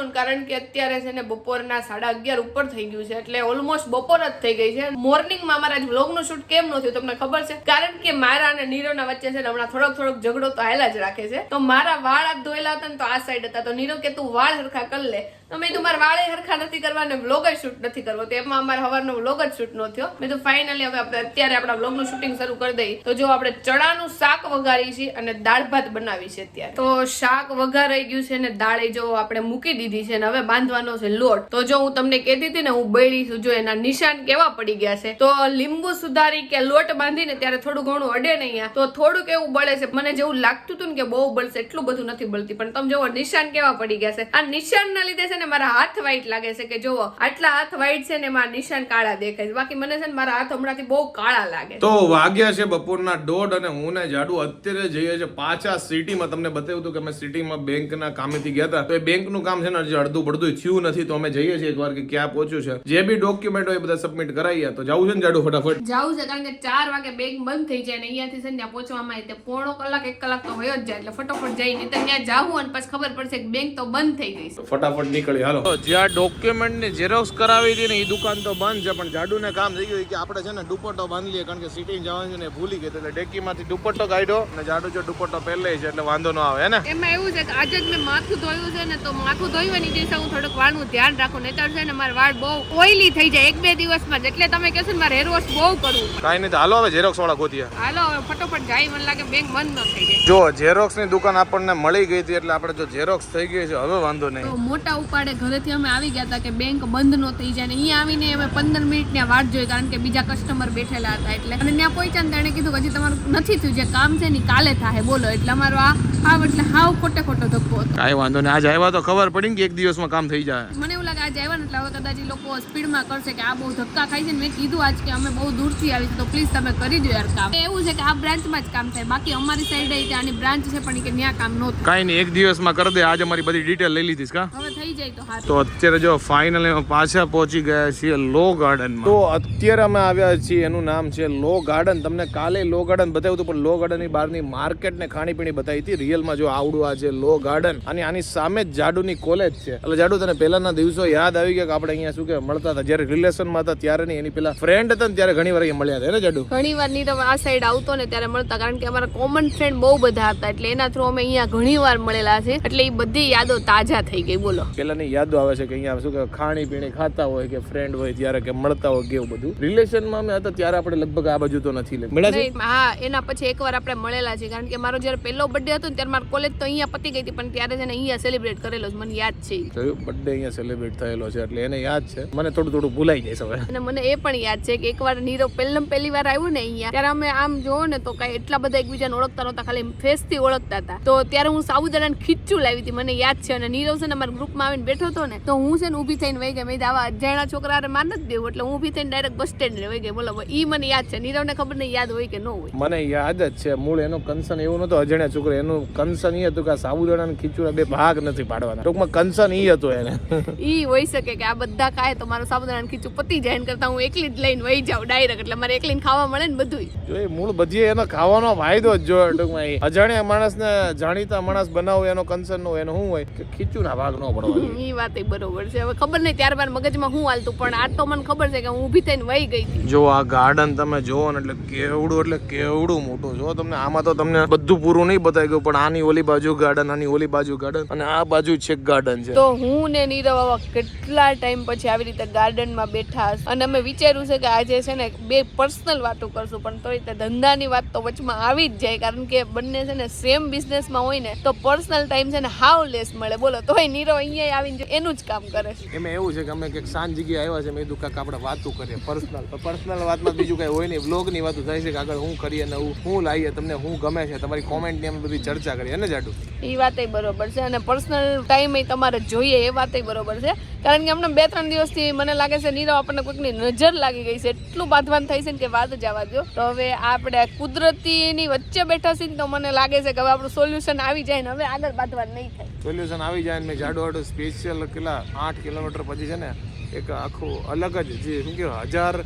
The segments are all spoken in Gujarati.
આફ્ટરનૂન કારણ કે અત્યારે છે ને બપોરના સાડા અગિયાર ઉપર થઈ ગયું છે, એટલે ઓલમોસ્ટ બપોર જ થઈ ગઈ છે. મોર્નિંગમાં મારા વ્લોગનું શૂટ કેમ નથી તમને ખબર છે? કારણ કે મારા અને નીરવના વચ્ચે છે ને હમણાં થોડોક થોડોક ઝઘડો તો હાયલા જ રાખે છે. તો મારા વાળ ધોયેલા હતા ને તો આ સાઈડ હતા. તો નીરવ કે તું વાળ સરખા કરી લે. તો મેં કીધું મારા વાળે હરખા નથી કરવા ને વ્લોગ જ શૂટ નથી કરવો. તો એમાં અમારે હવારનો વ્લોગ જ શૂટ ન થયો. મેં તો ફાઇનલી હવે આપણે અત્યારે આપણા વ્લોગનું શૂટિંગ શરૂ કરી દઈએ તો જો આપણે ચણાનું શાક વઘારી છે અને દાળ ભાત બનાવી છે અત્યારે. તો શાક વઘારાઈ ગયું છે અને દાળ જો આપણે મૂકી દીધી છે અને હવે બાંધવાનો છે લોટ. તો જો હું તમને કહેતી હતી ને, હું બળી છું, જો એના નિશાન કેવા પડી ગયા છે. તો લીંબુ સુધારી કે લોટ બાંધીને ત્યારે થોડું ઘણું અડે ને અહીંયા. તો થોડુંક એવું બળે છે. મને જેવું લાગતું હતું ને કે બહુ બળશે, એટલું બધું નથી બળતી. પણ તમે જોવો નિશાન કેવા પડી ગયા છે. આ નિશાનના લીધે છે ને મારા હાથ વ્હાઈટ લાગે છે કે જોવો આટલા હાથ વ્હાઈટ છે ને મારા નિશાન કાળા દેખાય છે. બાકી મને છે ને મારા હાથ હમણાંથી બહુ કાળા લાગે તો વાગ્યા છે બપોરના દોઢ અને હું ને જાડુ અત્યારે જઈએ છે પાછા સિટીમાં. તમને બતાવ્યું હતું કે અમે સિટીમાં બેંકના કામેથી ગયા હતા. તો એ બેંકનું કામ છે ને હજી અડધું પડધું થયું નથી તો અમે જઈએ છીએ એકવાર કે ક્યાં પહોંચ્યું છે. જે બી ડોક્યુમેન્ટ હોય બધા સબમિટ કરાવીએ તો જવું છે ને જાડુ ફટાફટ? જવું છે કારણ કે ચાર વાગે બેંક બંધ થઈ જાય ને અહીંયાથી છે ને પહોંચવામાં તે પોણો કલાક એક કલાક તો હોય જ જાય એટલે ફટાફટ જઈને ત્યાં જાવું અને પછી ખબર પડશે કે બેંક તો બંધ થઈ ગઈ ફટાફટ નીકળી. હાલો. જ્યાં ડોક્યુમેન્ટની ઝેરોક્સ કરાવી હતી ને એ દુકાન તો બંધ છે પણ જાડુ ને કામ થઈ ગયું કે આપણે છે ને દુપટ્ટો બાંધી લઈએ કારણ કે સિટી જવાનું છે ને ભૂલી ગઈ એટલે ડેકીમાંથી દુપટ્ટો કાઢ્યો અને જાડુ જો દુપટ્ટો પહેલે છે એટલે વાંધો ન આવે ને? એમાં એવું છે કે આજે જ મેં માથું ધોયું છે ને તો માથું ધોઈવાની દિવસે હું થોડુંક વાળનું ધ્યાન રાખું નહીતર છે ને મારા વાળ બહુ ઓઈલી થઈ જાય એક બે દિવસમાં જ એટલે તમે કહેશો ને મારે હેર વોશ બહુ કરવું કઈ નહીં તો હાલો હવે ઝેરોક્સ વાળા ગોતીયા હાલો હવે ફટોફટ જાય મને લાગે બેંક બંધ ન થઈ જાય. જો ઝેરોક્સની દુકાન આપણને મળી ગઈ હતી એટલે આપણે જો ઝેરોક્સ થઈ ગઈ છે હવે વાંધો નહીં. મોટા મોટા ઉપાડે ઘરેથી અમે આવી ગયા હતા કે બેંક બંધ ન થઈ જાય ને અહીંયા આવીને અમે પંદર મિનિટ ત્યાં વાટ જોઈ કારણ કે બીજા કસ્ટમર બેઠેલા હતા એટલે. અને ત્યાં પહોંચ્યા ને તેણે કીધું હજી તમારું નથી થયું જે કામ છે ને કાલે થાય બોલો. એટલે અમારો આ હાવ એટલે હાવ ખોટે ખોટો ધક્કો હતો. કાંઈ વાંધો નહીં. આજ આવ્યા તો ખબર પડી ને કે એક દિવસમાં કામ થઈ જાય. મને એવું લાગે આજે આવ્યા ને એટલે હવે કદાચ એ લોકો સ્પીડમાં કરશે કે આ બહુ ધક્કા ખાય છે ને મેં કીધું આજ કે અમે બહુ દૂરથી આવી તો પ્લીઝ તમે કરી દો યાર કામ. એવું છે કે આ બ્રાન્ચમાં જ કામ થાય. બાકી અમારી સાઈડે ત્યાંની બ્રાન્ચ છે પણ કે ત્યાં કામ નહોતું કાંઈ નહીં એક દિવસમાં કરી દે. આજે અમારી બધી ડિટેલ લઈ લીધીશ કા? હવે થઈ જાય તો અત્યારે જો ફાઇનલી પાછા પહોંચી ગયા છીએ લો ગાર્ડન તો અત્યારે અમે આવ્યા છીએ એનું નામ છે લો ગાર્ડન તમને કાલે લો ગાર્ડન બતાવ્યું હતું પણ લો ગાર્ડનની બહારની માર્કેટ ને ખાણીપીણી બતાવી હતી. રિયલમાં જો આવડું આ છે લો ગાર્ડન અને આની સામે જ જાડુની કોલેજ છે. એટલે જાડુ તને પહેલાના દિવસો યાદ આવી ગયા કે આપણે અહીંયા શું કે મળતા હતા? જ્યારે રિલેશનમાં હતા ત્યારે નહીં એની પેલા ફ્રેન્ડ હતા ને ત્યારે ઘણી વાર અહીંયા મળ્યા હતા ને જાડુ? ઘણી વાર નીરવ આ સાઈડ આવતો ને ત્યારે મળતા કારણ કે અમારા કોમન ફ્રેન્ડ બહુ બધા હતા. એટલે એના થ્રુ અમે અહીંયા ઘણી વાર મળેલા છે. એટલે એ બધી યાદો તાજા થઈ ગઈ બોલો. પેલાની યાદો આવે છે કે અહીંયા શું કે ખાણી પીણી ખાતા હોય કે ફ્રેન્ડ હોય ત્યારે કે મળતા હોય કે એવું બધું. રિલેશનમાં અમે હતા ત્યારે આપણે લગભગ આ બાજુ તો નથી મળ્યા છે? હા એના પછી એકવાર આપણે મળેલા છે કારણ કે મારો જ્યારે પહેલો બર્થડે હતો ત્યારે મારો કોલેજ તો અહીંયા પતી ગઈ હતી પણ ત્યારે છે ને અહીંયા સેલિબ્રેટ કરેલો છે. મને યાદ છે. બર્થડે અહીંયા સેલિબ્રેટ થયેલો છે એટલે એને યાદ છે. મને થોડું થોડું ભૂલાઈ જાય હવે. અને મને એ પણ યાદ છે કે એકવાર નીરવ પહેલમ પહેલી વાર આવ્યું ને અહીંયા ત્યારે અમે આમ જોવો ને તો કઈ એટલા બધા એકબીજાને ઓળખતા નહોતા ખાલી ફેસથી ઓળખતા હતા. તો ત્યારે હું સાબુદાણાને ખીચું લાવી હતી મને યાદ છે. અને નીરવ છે ને અમારા ગ્રુપમાં આવીને બેઠો હતો ને તો હું છે ને ઊભી થઈને વહી ગઈ. મેં આવા અજાણ્યા છોકરા માર માન જ દેવું. એટલે હું ઊભી થઈને ડાયરેક્ટ બસ સ્ટેન્ડ વહી ગઈ. બોલો ઈ મને યાદ છે. નીરવને ખબર નહીં યાદ હોય કે ન હોય. મને યાદ જ છે મૂળ એનો કન્સર્ન એવું નતો અજાણ્યા છોકરો. એનું કન્સર્ન એ હતું કે સાબુદાણા અને ખીચુડા બે ભાગ નથી પાડવાના. ટૂંકમાં કન્સર્ન ઈ હતું એને. ઈ હોઈ શકે કે આ બધા ખાય તો મારું સાબુદાણાનું ખીચું પતી જાય કરતા હું એકલી જ લઈને વહી જાઉં ડાયરેક્ટ એટલે મારે એકલીને ખાવા મળે ને બધું જો એ મૂળ બધી એનો ખાવાનો ફાયદો જ જોયો ટૂંકમાં અજાણ્યા અજાણ્યા માણસને જાણીતા માણસ બનાવો એનો કન્સર્ન નો એનો શું હોય? કે ખીચુના ભાગ ન પડવા ઈ વાત બરોબર છે. હવે ખબર નહીં ત્યારબાદ મગજમાં હું હાલતું પણ આ તો મને ખબર છે કે હું ઊભી થઈને વહી ગઈ જો આ ગાર્ડન તમે જોવો ને એટલે કેવડું એટલે કેવડું મોટું. જો તમને આમાં તો તમને બધું પૂરું નહીં બતાવી ગયું પણ આની ઓલી બાજુ ગાર્ડન આની ઓલી બાજુ ગાર્ડન અને આ બાજુ છેક ગાર્ડન છે. તો હું ને નીરવ આવા કેટલા ટાઈમ પછી આવી રીતે ગાર્ડનમાં બેઠા અને અમે વિચાર્યું છે કે આજે છે ને બે પર્સનલ વાતો કરશું પણ તોય તે ધંધાની વાત તો વચમાં આવી જ જાય કારણ કે બંને છે ને સેમ બિઝનેસમાં હોય ને તો પર્સનલ ટાઈમ છે ને હાવ લેસ મળે. બોલો તોય નીરવ અહીંયા આવીને જો એનું જ કામ કરે છે. એમાં એવું છે કે અમે કંઈક સાંજ જગ્યાએ આવ્યા છે મેં કીધું કાંઈક આપણે વાતો કરીએ પર્સનલ પર્સનલ વાતમાં બીજું કાંઈ હોય નહીં. વ્લોગની વાતો થાય છે કે આગળ હું કરીએ ને હું લાવીએ તમને હું ગમે છે તમારી કોમેન્ટની અમે બધી ચર્ચા કરીએ. ને જાડુ? એ વાતય બરોબર છે અને પર્સનલ ટાઈમ તમારે જોઈએ એ વાતે બરોબર છે. કારણ કે હમણાં બે ત્રણ દિવસથી મને લાગે છે નીરવ આપણને કોઈકની નજર લાગી ગઈ છે. એટલું બાંધવાન થાય છે ને કે વાત જવા દો તો હવે આપણે કુદરતીની વચ્ચે બેઠા છીએ તો મને લાગે છે કે હવે આપણું સોલ્યુશન આવી જાય ને હવે આગળ બાંધવાન નહીં થાય. સોલ્યુશન આવી જાય ને મેં જાડો આડું સ્પેશિયલ કેટલા આઠ કિલોમીટર પછી છે ને, એક આખું અલગ જ જે શું કહેવાય, હજાર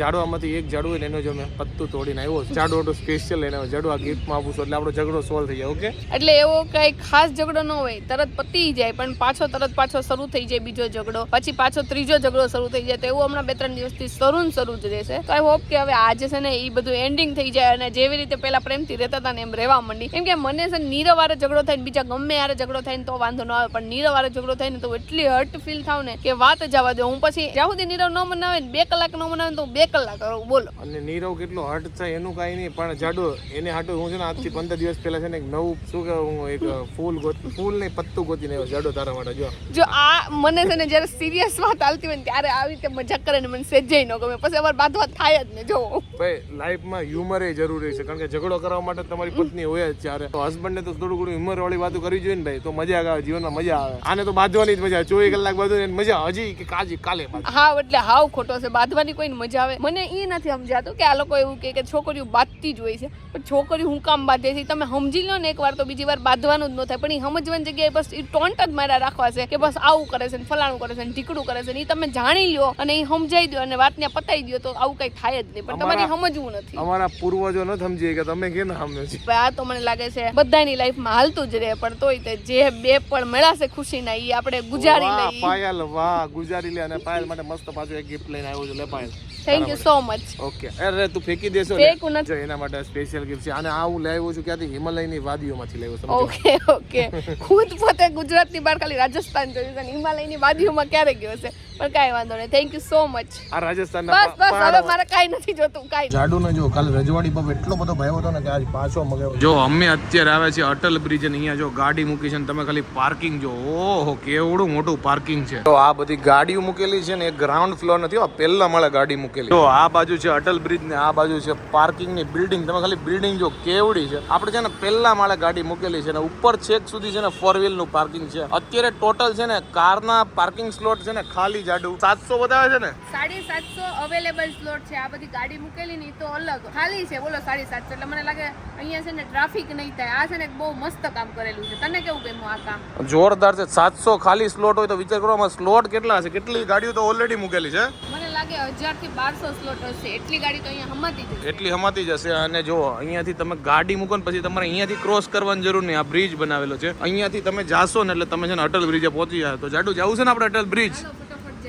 ઝાડવામાંથી એક ઝાડુ હોય ને એનો જો મેં પત્તું તોડીને આવ્યો. ઝાડો તો સ્પેશિયલ લઈને ઝાડુ આ ગિફ્ટમાં આપું છું. એટલે આપણો ઝઘડો સોલ્વ થઈ જાય ઓકે એટલે એવો કઈ ખાસ ઝઘડો ન હોય. તરત પતી જાય, પણ પાછો તરત પાછો શરૂ થઈ જાય બીજો ઝઘડો. પછી પાછો ત્રીજો ઝઘડો શરૂ થઈ જાય. તો એવું હમણાં બે ત્રણ દિવસથી શરૂ શરૂ જ રહેશે. તો આઈ હોપ કે હવે આજે છે ને એ બધું એન્ડિંગ થઈ જાય અને જેવી રીતે પેલા પ્રેમથી રહેતા હતા ને એમ રહેવા માંડી. કેમ કે મને છે નીરવારે નીરવ ઝઘડો થાય બીજા ગમે યારે ઝઘડો થાય ને તો વાંધો ન આવે. પણ નીરવારે ઝઘડો થાય ને તો એટલી હર્ટ ફીલ થાવ ને કે વાત જવા દો. હું પછી જ્યાં સુધી નીરવ ન મનાવે બે કલાક ન મનાવે તો બે કલાક કરું બોલો. અને નીરવ કેટલો હર્ટ થાય એનું કાંઈ નહીં પણ જાડો એને હાટું હું છે ને આજથી પંદર દિવસ પહેલા છે ને એક નવું શું કહેવાય હું એક ફૂલ ગોત ફૂલ ને પત્તું ગોતીને આવ્યો જાડો તારા માટે જો. જો આ મને છે ને જ્યારે સિરિયસ વાત આવતી હોય ને ત્યારે આવી રીતે મજાક કરે ને મને સેજાઈ ન ગમે. પછી અમારે બાંધવા થાય જ ને જો. ભાઈ લાઈફમાં હ્યુમર એ જરૂરી છે કારણ કે ઝઘડો કરવા માટે તમારી પત્ની હોય જ ત્યારે. તો હસબન્ડને તો થોડું ઘણું હ્યુમર વાળી વાતો કરવી જોઈએ ને ભાઈ તો મજા આવે જીવનમાં મજા આવે. આને તો બાંધવાની જ મજા આવે. ચોવીસ કલાક બાંધો એને મજા હજી કે કાજી કાલે હા એટલે હાવ ખોટો છે બાંધવાની કોઈ મજા આવે મને એ નથી સમજાતું કે આ લોકો એવું કે છોકરીઓ બાંધતી જ હોય છે. પણ છોકરી હું કામ બાંધે છે તમે સમજી લો ને એકવાર તો બીજી વાર બાંધવાનું જ ન થાય. પણ એ સમજવાની જગ્યાએ બસ એ ટોન્ટ જ મારા રાખવા છે કે બસ આવું કરે છે ને ફલાણું કરે છે ને ઢીકડું કરે છે ને એ તમે જાણી લો અને એ સમજાઈ દો અને વાતને પતાઈ દો તો આવું કઈ થાય જ નહીં. પણ તમારે સમજવું નથી. અમારા પૂર્વજો ન સમજીએ કે તમે કે ના સમજો આ તો મને લાગે છે બધાની લાઈફમાં હાલતું જ રહે પણ તોય તે જે બે પણ મેળાશે ખુશીના એ આપણે ગુજારી લઈએ. પાયલ વાહ ગુજારી લે અને પાયલ માટે મસ્ત પાછું એક ગિફ્ટ લઈને આવ્યો છે લે Payal. Thank you so much okay અરે તું ફેંકી દેશો. ફેંકું નથી. જો એના માટે સ્પેશિયલ ગિફ્ટ છે. અને આ હું લાવ્યો છું ક્યાંથી? હિમાલયની વાદીઓમાંથી લાવ્યો છું ઓકે ઓકે ખુદ પોતે ગુજરાતની બહાર ખાલી રાજસ્થાન જોયું છે અને હિમાલયની વાદીઓમાં ક્યારે ગયો છે પણ કાંઈ વાંધો નહીં. થેન્ક યુ સો મચ આ રાજસ્થાનના બસ બસ હવે મારે કાંઈ નથી જોતું કાંઈ જાડુ જો કાલ રજવાડી પબ એટલો બધો ભયો હતો ને કે આજ પાછો મગાવ્યો જો અમે અત્યારે આવે છે અટલ બ્રિજ અને અહીંયા જો ગાડી મૂકી છે ને તમે ખાલી પાર્કિંગ જો. ઓહો કેવડું મોટું પાર્કિંગ છે. તો આ બધી ગાડીઓ મૂકેલી છે ને એ ગ્રાઉન્ડ ફ્લોર નથી આ પહેલા માળે ગાડી મૂકેલી. જો આ બાજુ છે અટલ બ્રિજ ને આ બાજુ છે પાર્કિંગની બિલ્ડિંગ તમે ખાલી બિલ્ડિંગ જો કેવડી છે. આપણે છે ને પહેલા માળે ગાડી મૂકેલી છે ને ઉપર છેક સુધી છે ને ફોર વ્હીલનું પાર્કિંગ છે. અત્યારે ટોટલ છે ને કારના પાર્કિંગ સ્લોટ છે ને ખાલી જાડુ સાતસો બતાવે છે ને? સાડી સાતસો અવેલેબલ સ્લોટ છે. આ બધી ગાડી મૂકેલી ની તો અલગ. ખાલી છે. બોલો સાડી સાતસો. એટલે મને લાગે અહીંયા છે ને ટ્રાફિક નહીં થાય. આ છે ને બહુ મસ્ત કામ કરેલું છે. તને કેવું ગમ્યું આ કામ? જોરદાર છે. સાતસો ખાલી સ્લોટ હોય તો વિચાર કરો આમાં સ્લોટ કેટલા હશે કેટલી ગાડીઓ તો ઓલરેડી મૂકેલી છે? મને લાગે હજારથી બારસો સ્લોટ હશે. એટલી ગાડી તો અહીંયા હમાતી જશે એટલી હમાતી જશે અને જો અહીંયાથી તમે ગાડી મૂકો ને પછી તમારે અહીંયાથી ક્રોસ કરવાની જરૂર નહીં. આ બ્રિજ બનાવેલો છે. અહીંયાથી તમે જાશો ને એટલે તમે છે ને અટલ બ્રિજે પહોંચી જાય તો જાડુ જવું છે ને આપણે અટલ બ્રિજ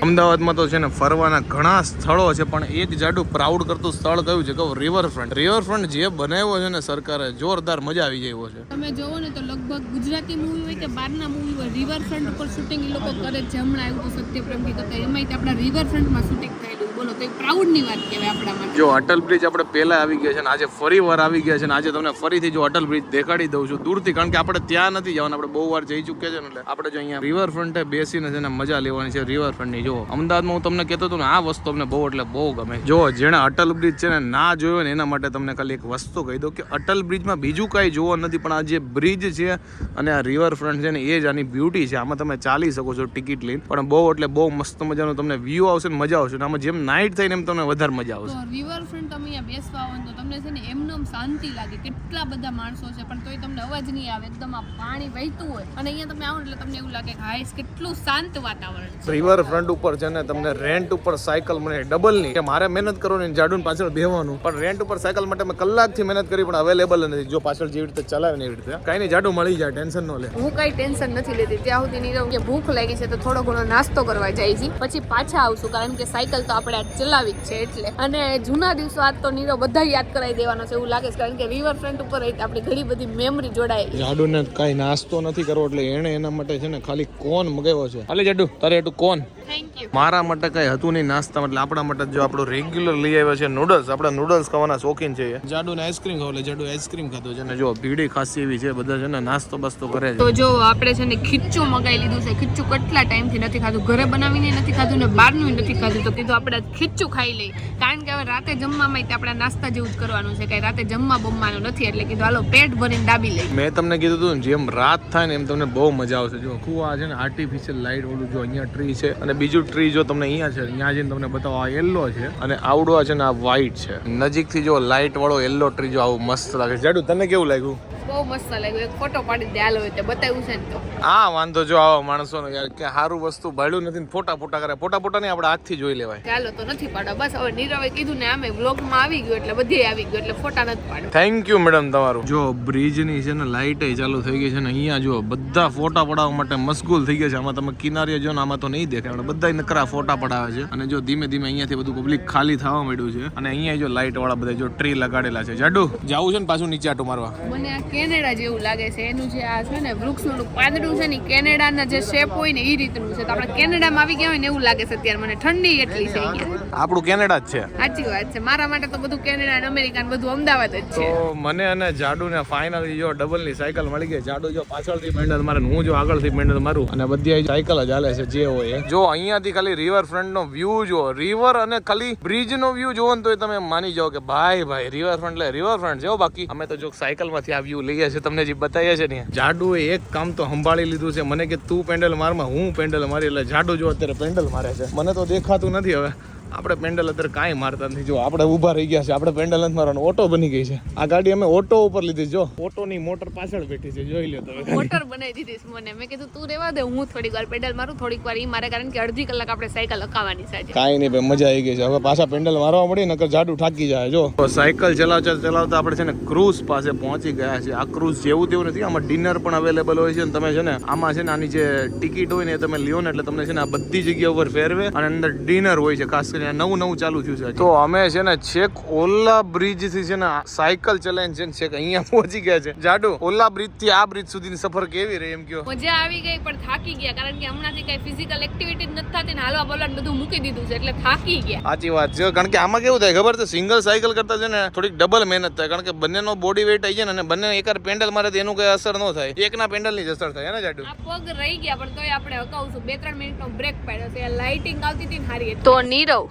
અમદાવાદમાં તો છે ને ફરવાના ઘણા સ્થળો છે, પણ એક જાડું પ્રાઉડ કરતું સ્થળ કયું છે કહું રિવરફ્રન્ટ રિવરફ્રન્ટ જે બનાવ્યો છે ને સરકારે, જોરદાર મજા આવી જાય છે. તમે જોવો ને તો લગભગ ગુજરાતી મૂવી હોય કે બહારના મૂવી હોય રિવરફ્રન્ટ ઉપર શૂટિંગ એ લોકો કરે છે. હમણાં આવ્યું તો સત્યપ્રેમથી કરતા એમાંય આપણા રિવરફ્રન્ટમાં શૂટિંગ થયેલું બોલો તો એક પ્રાઉડની વાત કહેવાય આપણા માટે. જો અટલ બ્રિજ આપણે પહેલા આવી ગયા છે અને આજે ફરી વાર આવી ગયા છે અને આજે તમને ફરીથી જો અટલ બ્રિજ દેખાડી દઉં છું દૂરથી, કારણ કે આપણે ત્યાં નથી જવાનું, આપણે બહુ વાર જઈ ચૂક્યા છે ને એટલે આપણે જો અહીંયા રિવર ફ્રન્ટે બેસીને છે ને મજા લેવાની છે રિવર ફ્રન્ટની જો અમદાવાદમાં હું તમને કહેતો હતો ને આ વસ્તુ અમને બહુ એટલે બહુ ગમે. જો જેણે અટલ બ્રિજ છે ને ના જોયો ને એના માટે તમને ખાલી એક વસ્તુ કહી દઉં કે અટલ બ્રિજમાં બીજું કાંઈ જોવા નથી, પણ આ જે બ્રિજ છે અને આ રિવર ફ્રન્ટ છે ને એ જ આની બ્યુટી છે. આમાં તમે ચાલી શકો છો ટિકિટ લઈને. પણ બહુ એટલે બહુ મસ્ત મજાનું તમને વ્યૂ આવશે ને મજા આવશે ને આમાં જેમ નાઇટ થઈને એમ તમને વધારે મજા આવશે. રિવર ફ્રન્ટ તમે અહીંયા બેસવા હોય તો તમને છે ને એમનેમ શાંતિ લાગે. કેટલા બધા માણસો છે પણ તોય તમને અવાજ નહીં આવે. એકદમ આ પાણી વહેતું હોય. અને અહીંયા તમે આવો એટલે તમને એવું લાગે કે હાઈસ કેટલું શાંત વાતાવરણ છે. રિવર ફ્રન્ટ ઉપર છે ને તમને રેન્ટ ઉપર સાયકલ મને ડબલ નહીં કે મારે મહેનત કરવાની ને જાડુન પાછળ બેહવાનું. પણ રેન્ટ ઉપર સાયકલ માટે મેં કલાકથી મહેનત કરી પણ અવેલેબલ નથી. જો પાછળ જેવી રીતે ચલાવે ને એવી રીતે. કઈ નહીં જાડું મળી જાય ટેન્શન ન લે. હું કઈ ટેન્શન નથી લેતી. ત્યાં સુધી નીરવ કે ભૂખ લાગી છે તો થોડો ઘણો નાસ્તો કરવા જાય છે. પછી પાછા આવશું કારણ કે સાયકલ તો આપણે આજ ચલાવી છે એટલે. અને જૂના દિવસો આજ તો નીરવ બધા યાદ કરાવી દેવાનો છે એવું લાગે છે, કારણ કે રિવર ફ્રન્ટ ઉપર આપણી ઘણી બધી મેમરી જોડાયેલી જાડુને કઈ નાસ્તો નથી કરવો એટલે એને એના માટે છે ને ખાલી કોન મગાવ્યો છે? હાલે જાડુ, તારે એટલું કોન? થેન્ક યુ મારા માટે કઈ હતું નહીં નાસ્તા એટલે આપણા માટે જો આપણો રેગ્યુલર લઈ આવ્યા છે નૂડલ્સ આપણે નૂડલ્સ ખાવાના શોખીન છે જાડુ ને આઈસ્ક્રીમ ખાવ એટલે જાડુ આઈસ્ક્રીમ ખાતો છે ને. જો ભીડી ખાસી એવી છે બધા છે ને નાસ્તો બસ્તો કરે છે. તો જો આપણે છે ને ખીચું મગાવી લીધું છે. ખીચું કેટલા ટાઈમથી નથી ખાધું? ઘરે બનાવીને નથી ખાધું ને બહારનું નથી ખાધું. તો કીધું આપણે ખીચું ખાઈ લઈ કારણ કે હવે રાતે જમવામાં તે આપણે નાસ્તા જેવું જ કરવાનું છે. કઈ રાતે જમવા બમવાનું નથી. એટલે કીધું હાલો પેટ ભરીને દાબી લઈ મેં તમને કીધું હતું જેમ રાત થાય ને એમ તમને બહુ મજા આવશે. જો આ છે ને આર્ટિફિશિયલ લાઇટ ઓલું જો અહીંયા ટ્રી છે. અને બીજું ટ્રી જો તમને અહીંયા છે અહીંયા જઈને તમને બતાવો આ યલો છે અને આવડો આ છે ને આ વ્હાઈટ છે. નજીકથી જો લાઇટ વાળો યલો ટ્રી જો આવું મસ્ત લાગે છે. જાડુ તને કેવું લાગ્યું? બહુ મસ્ત લાગ્યું. એક ફોટો પાડી દે હાલો તે બતાવ્યું છે ને તો. આ વાંધો જો આવા માણસોનો યાર કે સારું વસ્તુ ભાડ્યું નથી ફોટા ફોટા કરે. ફોટા ફોટા નહીં આપણે હાથથી જોઈ લેવાય. ચાલો તો નથી પાડવા બસ હવે નીરવે કીધું ને આમે વ્લોગમાં આવી ગયું એટલે બધે આવી ગયું એટલે ફોટા નથી પાડવા થેન્ક યુ મેડમ તમારું. જો બ્રિજની છે ને લાઇટ ચાલુ થઈ ગઈ છે ને અહીંયા જો બધા ફોટા પડાવવા માટે મશગુલ થઈ ગયા છે. આમાં તમે કિનારીએ જો ને આમાં તો નહીં દેખાય. બધા નકરા ફોટા પડાવે છે. અને જો ધીમે ધીમે અહીંયાથી બધું પબ્લિક ખાલી થવા માંડ્યું છે. અને અહીંયા જો લાઇટ વાળા બધા જો ટ્રી લગાડેલા છે. જાડુ જાવું છે ને પાછું નીચે આટો મારવા? મને આ કેનેડા જેવું લાગે છે. એનું જે આ છે ને વૃક્ષનું પાંદડું છે ને કેનેડાના જે શેપ હોય ને એ રીતનું છે. તો આપણે કેનેડામાં આવી ગયા હોય ને એવું લાગે છે અત્યારે મને. ઠંડી એટલી છે અહીંયા. આપણું કેનેડા જ છે. સાચી વાત છે. મારા માટે તો બધું કેનેડા અને અમેરિકા બધું અમદાવાદ જ તો છે મને અને જાડુ ને ફાઇનલી જો ડબલની સાયકલ મળી ગઈ. જાડુ જો પાછળથી મેન્ડલ મારે હું જો આગળથી મેન્ડલ મારું. અને બધી સાયકલ જ હાલે છે જે હોય જો જો અહીંયાથી ખાલી રિવર ફ્રન્ટ નો વ્યૂ જો રિવર અને ખાલી બ્રિજ નો વ્યૂ જોવો ને તો તમે માની જાઓ કે ભાઈ ભાઈ રિવર ફ્રન્ટ એટલે રિવર ફ્રન્ટ છે બાકી. અમે તો જો સાયકલમાંથી આ વ્યૂ લઈએ છીએ, તમને જે બતાવીએ છે ને જાડુ એક કામ તો સંભાળી લીધું છે. મને કે તું પેન્ડલ મારમાં હું પેન્ડલ મારી, એટલે જાડુ જો અત્યારે પેન્ડલ મારે છે. મને તો દેખાતું નથી હવે. આપણે પેન્ડલ અત્યારે કાંઈ મારતા નથી. જો આપણે ઊભા રહી ગયા છે. આપણે પેન્ડલ નથી મારવાનું. ઓટો બની ગઈ છે. આ ગાડી અમે ઓટો ઉપર લીધી. જો. ઓટોની મોટર પાછળ બેઠી છે. જોઈ લો તમે. મોટર બનાવી દીધી મને. મેં કીધું તું રેવા દે હું થોડીક વાર પેન્ડલ મારું થોડીક વાર ઈ મારે કારણ કે અડધી કલાક આપણે સાયકલ હકાવવાની છે કાંઈ નહીં ભાઈ મજા આવી ગઈ છે. હવે પાછા પેન્ડલ મારવા મળી નકર જાડું થાકી જાય જો. સાયકલ ચલાવતા ચલાવતા આપણે છે ને ક્રૂઝ પાસે પહોંચી ગયા છે આ ક્રૂઝ જેવું તેવું નથી. આમાં ડિનર પણ અવેલેબલ હોય છે અને તમે છે ને આમાં છે ને આની જે ટિકિટ હોય ને એ તમે લ્યો ને એટલે તમને છે ને આ બધી જગ્યા ઉપર ફેરવે અને અંદર ડિનર હોય છે ખાસ આ નવું નવું ચાલુ થયું છે તો અમે છે ને છેક ઓલા બ્રિજથી છે ને સાયકલ ચલાવીને છે ને છેક અહીંયા પહોંચી ગયા છે. જાડુ ઓલા બ્રિજથી આ બ્રિજ સુધીની સફર કેવી રહી એમ કયો? મજા આવી ગઈ પણ થાકી ગયા કારણ કે હમણાંથી કઈ ફિઝિકલ એક્ટિવિટી નથી થતી ને હાલવા બોલવા ને બધું મૂકી દીધું છે એટલે થાકી ગયા. સાચી વાત છે કારણ કે આમાં કેવું થાય ખબર છે સિંગલ સાયકલ કરતા છે ને થોડીક ડબલ મહેનત થાય કારણ કે બંનેનો બોડી વેટ આવી જાય ને અને બંને એકાર પેન્ડલ મારે એનું કઈ અસર ન થાય. એકના પેન્ડલની જ અસર થાય ને જાડુ? પગ રહી ગયા પણ તોય આપણે હકાવશું. બે ત્રણ મિનિટનો બ્રેક પાડ્યો છે લાઇટિંગ આવતી હતી ને હારી તો નીરવ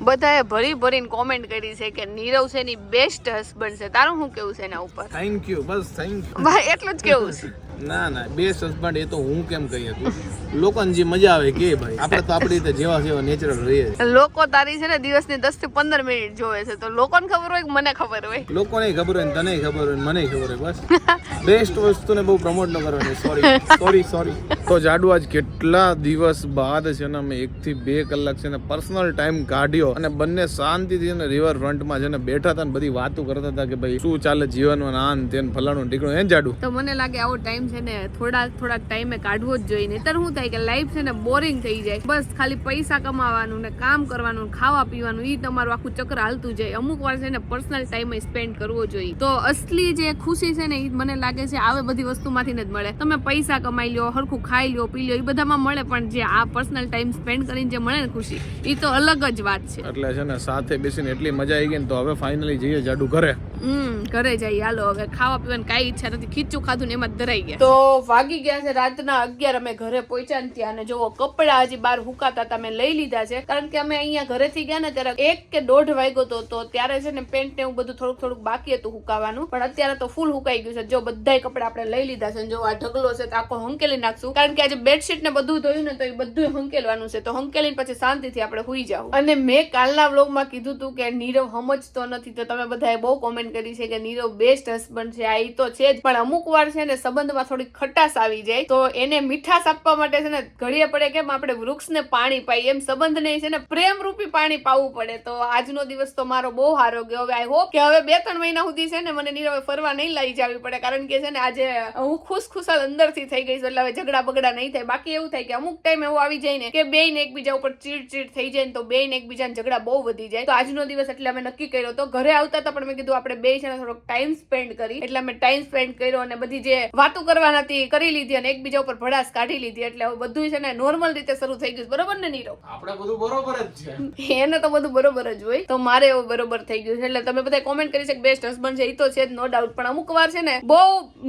બધાએ ભરી ભરીને કોમેન્ટ કરી છે કે નીરવ છે ની બેસ્ટ હસબન્ડ છે. તારું શું કેવું છે એના ઉપર? થેન્ક યુ બસ થેન્ક યુ ભાઈ એટલું જ કેવું છે. ના ના બેસ્ટ હસબન્ડ એ તો હું કેમ કહી શકું લોકોને જે મજા આવે કે ભાઈ? આપણે તો આપણી રીતે જેવા જેવા નેચરલ રહીએ લોકો તારી છે ને દિવસની દસથી પંદર મિનિટ જોવે છે. તો લોકોને ખબર હોય કે મને ખબર હોય? લોકોને ખબર હોય ને તને ખબર હોય ને મને ખબર હોય બસ. બેસ્ટ વસ્તુને બહુ પ્રમોટ ન કરવાની સોરી સોરી સોરી તો જાડુ, આજ કેટલા દિવસ બાદ છે ને અમે એક થી બે કલાક છે ને પર્સનલ ટાઈમ કાઢ્યો અને બંને શાંતિથી ને રિવર ફ્રન્ટમાં છે ને બેઠા હતા ને બધી વાતો કરતા હતા કે ભાઈ, શું ચાલે જીવનમાં ને આન તેન ફલાણું ટીકણું એ ને જાડુ? તો મને લાગે આવો ટાઈમ છે ને થોડાક થોડાક ટાઈમે કાઢવો જ જોઈએ, નહીતર શું થાય કે લાઈફ છે ને બોરિંગ થઈ જાય. બસ ખાલી પૈસા કમાવાનું ને કામ કરવાનું ખાવા પીવાનું એ તમારું આખું ચક્ર હાલતું જાય. અમુક વાર છે ને પર્સનલ ટાઈમ સ્પેન્ડ કરવો જોઈએ. તો અસલી જે ખુશી છે ને એ મને લાગે છે આવે બધી વસ્તુમાંથી જ મળે. તમે પૈસા કમાઈ લો હરખું ખાઈ લ્યો પી લ્યો એ બધામાં મળે, પણ જે આ પર્સનલ ટાઈમ સ્પેન્ડ કરીને જે મળે ને ખુશી એ તો અલગ જ વાત છે. એટલે છે ને, સાથે બેસીને એટલી મજા આવી ગઈ ને, તો હવે ફાઇનલી જઈએ જાડુ ઘરે. હમ, ઘરે જઈએ. હાલો, હવે ખાવા પીવાની કાંઈ ઈચ્છા નથી. ખીચું ખાધું ને એમાં જ ધરાઈ ગયા. તો વાગી ગયા છે રાતના અગિયાર. અમે ઘરે પહોંચ્યા ને ત્યાં અને જો કપડા હજી બહાર હુકાતા હતા. અમે લઈ લીધા છે. કારણ કે અમે અહીંયા ઘરેથી ગયા ને ત્યારે એક કે દોઢ વાગ્યો તો ત્યારે છે ને પેન્ટ ને એવું બધું થોડુંક થોડુંક બાકી હતું હુકાવાનું. પણ અત્યારે તો ફૂલ હુકાઈ ગયું છે. જો બધા કપડા આપણે લઈ લીધા છે જો આ ઢગલો છે તો આખો હંકેલી નાખશું. કારણ કે આજે બેડશીટ ને બધું ધોયું ને તો એ બધું હંકેલવાનું છે. તો હંકેલીને પછી શાંતિથી આપણે હુઈ જાવ અને મેં કાલના વ્લોગમાં કીધું હતું કે નીરવ સમજતો નથી. તો તમે બધાએ બહુ કોમેન્ટ કરી છે કે નીરવ બેસ્ટ હસબન્ડ છે, આ તો છે જ. પણ અમુક વાર છે ને સંબંધમાં થોડી ખટાશ આવી જાય, તો એને મીઠાશ આપવા માટે છે ને ઘડીએ પડે કેમ આપણે વૃક્ષને પાણી પાઈએ, એમ સંબંધ નહીં છે ને પ્રેમ રૂપી પાણી પાવું પડે. તો આજનો દિવસ તો મારો બહુ સારો ગયો. હવે આઈ હોપ કે હવે બે ત્રણ મહિના સુધી છે ને મને નીરવે ફરવા નહીં લઈ જવી પડે, કારણ કે છે ને આજે હું ખુશ ખુશાલ અંદરથી થઈ ગઈ છું, એટલે હવે ઝઘડા બગડા નહીં થાય. બાકી એવું થાય કે અમુક ટાઈમ એવું આવી જાય ને કે બે ને એકબીજા ઉપર ચીડ ચીડ થઈ જાય ને તો બે ને એકબીજાને ઝઘડા બહુ વધી જાય. તો આજનો દિવસ એટલે અમે નક્કી કર્યો તો ઘરે આવતા હતા પણ મેં કીધું આપણે બે છે થોડોક ટાઈમ સ્પેન્ડ કરી. એટલે અમે ટાઈમ સ્પેન્ડ કર્યો અને બધી જે વાતો કરવાના હતી કરી લીધી અને એકબીજા ઉપર ભડાસ કાઢી લીધી. એટલે હવે બધું છે ને નોર્મલ રીતે શરૂ થઈ ગયું બરોબર ને નીરવ? આપણે બધું બરોબર જ છે. એને તો બધું બરોબર જ હોય. તો મારે એવું બરોબર થઈ ગયું છે. એટલે તમે બધા કોમેન્ટ કરી છે બેસ્ટ હસબન્ડ છે એ તો છે જ નો ડાઉટ પણ અમુક વાર છે ને બહુ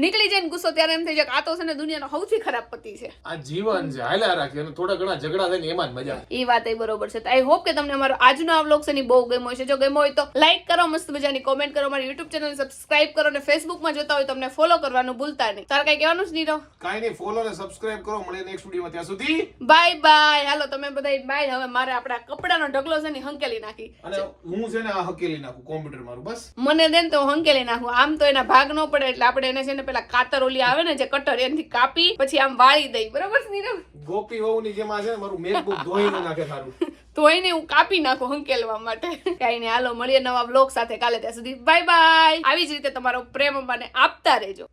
નીકળી જાય ને ગુસ્સો ત્યારે એમ થઈ જાય કે આ તો છે ને દુનિયાનો સૌથી ખરાબ પતિ છે. આ જીવન છે. હાલ્યા રાખી. અને થોડા ઘણા ઝઘડા થાય ને એમાં જ મજા એ વાત એ બરોબર છે. આઈ હોપ કે તમને અમારો આજનો આ વ્લોગ છે બહુ ગમ્યો છે જો ગમ્યો હોય તો લાઈક કરો મસ્ત મજાની કોમેન્ટ કરો. અમારી યુટ્યુબ ચેનલ સબસ્ક્રાઇબ કરો અને ફેસબુકમાં જોતા હોય તો અમને ફોલો કરવાનું ભૂલતા નહીં. તારે કઈ કહેવાનું જ નીરવ? કાંઈ નહીં ફોલો અને સબસ્ક્રાઇબ કરો. મળે નેક્સ્ટ વિડીયોમાં ત્યાં સુધી બાય બાય હાલો તમે બધા બાય હવે મારે આપણા કપડાનો ઢગલો છે ને હંકેલી નાખી. અને હું છે ને આ હંકેલી નાખું કોમ્પ્યુટર મારું બસ. મને દે ને તો હંકેલી નાખું. આમ તો એના ભાગ ન પડે એટલે આપણે એને છે ને પેલા કાતર ઓલી આવે ને જે કટર એનાથી કાપી પછી આમ વાળી દઈ. બરાબર નીરવ? ગોપી વહુની જેમ આ છે ને મારું મેકબુક ધોઈને નાખે સારું. તો એને હું કાપી નાખું હંકેલવા માટે. કઈ નહીં હાલો મળીએ નવા બ્લોગ સાથે કાલે ત્યાં સુધી. બાય બાય આવી જ રીતે તમારો પ્રેમ મને આપતા રહેજો.